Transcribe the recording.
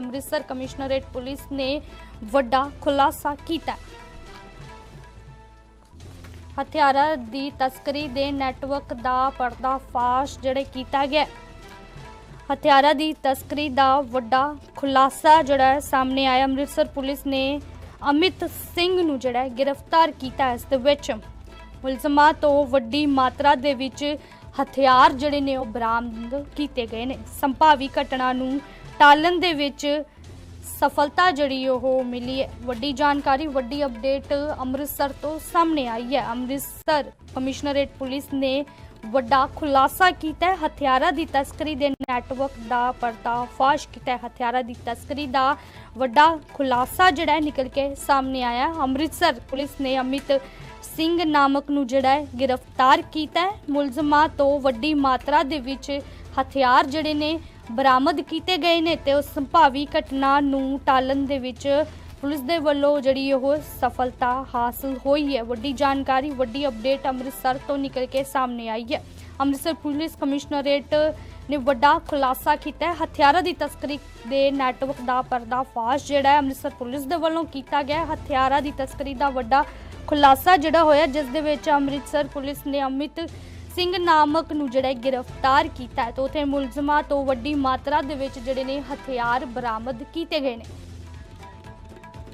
Amritsar commissionerate police ਨੇ ਵੱਡਾ ਖੁਲਾਸਾ ਕੀਤਾ। ਹਥਿਆਰਾਂ ਦੀ ਤਸਕਰੀ ਦੇ ਨੈਟਵਰਕ ਦਾ ਪਰਦਾਫਾਸ਼ ਜਿਹੜੇ ਕੀਤਾ ਗਿਆ ਹਥਿਆਰਾਂ ਦੀ ਤਸਕਰੀ ਦਾ ਵੱਡਾ ਖੁਲਾਸਾ ਜਿਹੜਾ ਸਾਹਮਣੇ ਆਇਆ। ਅੰਮ੍ਰਿਤਸਰ ਪੁਲਿਸ ਨੇ ਅਮਿਤ ਸਿੰਘ ਨੂੰ ਜਿਹੜਾ ਗ੍ਰਿਫਤਾਰ ਕੀਤਾ ਇਸ ਦੇ ਵਿੱਚ। ਮੁਲਜ਼ਮਾਂ ਤੋਂ ਵੱਡੀ ਮਾਤਰਾ ਦੇ ਵਿੱਚ ਹਥਿਆਰ ਜਿਹੜੇ ਨੇ ਉਹ ਬਰਾਮਦ ਕੀਤੇ ਗਏ ਨੇ। ਸੰਭਾਵੀ ਘਟਨਾ ਨੂੰ ਟਾਲਣ ਦੇ ਵਿੱਚ ਸਫਲਤਾ ਜਿਹੜੀ ਉਹ ਮਿਲੀ ਹੈ। ਵੱਡੀ ਜਾਣਕਾਰੀ, ਵੱਡੀ ਅਪਡੇਟ ਅੰਮ੍ਰਿਤਸਰ ਤੋਂ ਸਾਹਮਣੇ ਆਈ ਹੈ। ਅੰਮ੍ਰਿਤਸਰ ਕਮਿਸ਼ਨਰੇਟ ਪੁਲਿਸ ਨੇ ਵੱਡਾ ਖੁਲਾਸਾ ਕੀਤਾ ਹੈ। ਹਥਿਆਰਾਂ ਦੀ ਤਸਕਰੀ ਦੇ ਨੈਟਵਰਕ ਦਾ ਪਰਦਾਫਾਸ਼ ਕੀਤਾ ਹੈ। ਹਥਿਆਰਾਂ ਦੀ ਤਸਕਰੀ ਦਾ ਵੱਡਾ ਖੁਲਾਸਾ ਜਿਹੜਾ ਨਿਕਲ ਕੇ ਸਾਹਮਣੇ ਆਇਆ ਅੰਮ੍ਰਿਤਸਰ ਪੁਲਿਸ ਨੇ ਅਮਿਤ ਸਿੰਘ ਨਾਮਕ ਨੂੰ ਜਿਹੜਾ ਹੈ ਗ੍ਰਿਫਤਾਰ ਕੀਤਾ ਹੈ। ਮੁਲਜ਼ਮਾਂ ਤੋਂ ਵੱਡੀ ਮਾਤਰਾ ਦੇ ਵਿੱਚ ਹਥਿਆਰ ਜਿਹੜੇ ਨੇ ਬਰਾਮਦ ਕੀਤੇ ਗਏ ਨੇ ਤੇ ਉਸ ਸੰਭਾਵੀ ਘਟਨਾ ਨੂੰ ਟਾਲਣ ਦੇ ਵਿੱਚ ਪੁਲਿਸ ਦੇ ਵੱਲੋਂ ਜਿਹੜੀ ਉਹ ਸਫਲਤਾ ਹਾਸਲ ਹੋਈ ਹੈ। ਵੱਡੀ ਜਾਣਕਾਰੀ, ਵੱਡੀ ਅਪਡੇਟ ਅੰਮ੍ਰਿਤਸਰ ਤੋਂ ਨਿਕਲ ਕੇ ਸਾਹਮਣੇ ਆਈ ਹੈ। ਅੰਮ੍ਰਿਤਸਰ ਪੁਲਿਸ ਕਮਿਸ਼ਨਰੇਟ ਨੇ ਵੱਡਾ ਖੁਲਾਸਾ ਕੀਤਾ ਹੈ। ਹਥਿਆਰਾਂ ਦੀ ਤਸਕਰੀ ਦੇ ਨੈਟਵਰਕ ਦਾ ਪਰਦਾਫਾਸ਼ ਜਿਹੜਾ ਹੈ ਅੰਮ੍ਰਿਤਸਰ ਪੁਲਿਸ ਦੇ ਵੱਲੋਂ ਕੀਤਾ ਗਿਆ ਹਥਿਆਰਾਂ ਦੀ ਤਸਕਰੀ ਦਾ ਵੱਡਾ ਖੁਲਾਸਾ ਜਿਹੜਾ ਹੋਇਆ, ਜਿਸ ਦੇ ਵਿੱਚ ਅੰਮ੍ਰਿਤਸਰ ਪੁਲਿਸ ਨੇ ਅਮਿਤ ਸਿੰਘ ਨਾਮਕ ਨੂੰ ਜਿਹੜਾ ਗ੍ਰਿਫਤਾਰ ਕੀਤਾ ਹੈ, ਤੇ ਉਥੇ ਮੁਲਜ਼ਮਾਂ ਤੋਂ ਵੱਡੀ ਮਾਤਰਾ ਦੇ ਵਿੱਚ ਜਿਹੜੇ ਨੇ ਹਥਿਆਰ ਬਰਾਮਦ ਕੀਤੇ ਗਏ ਨੇ।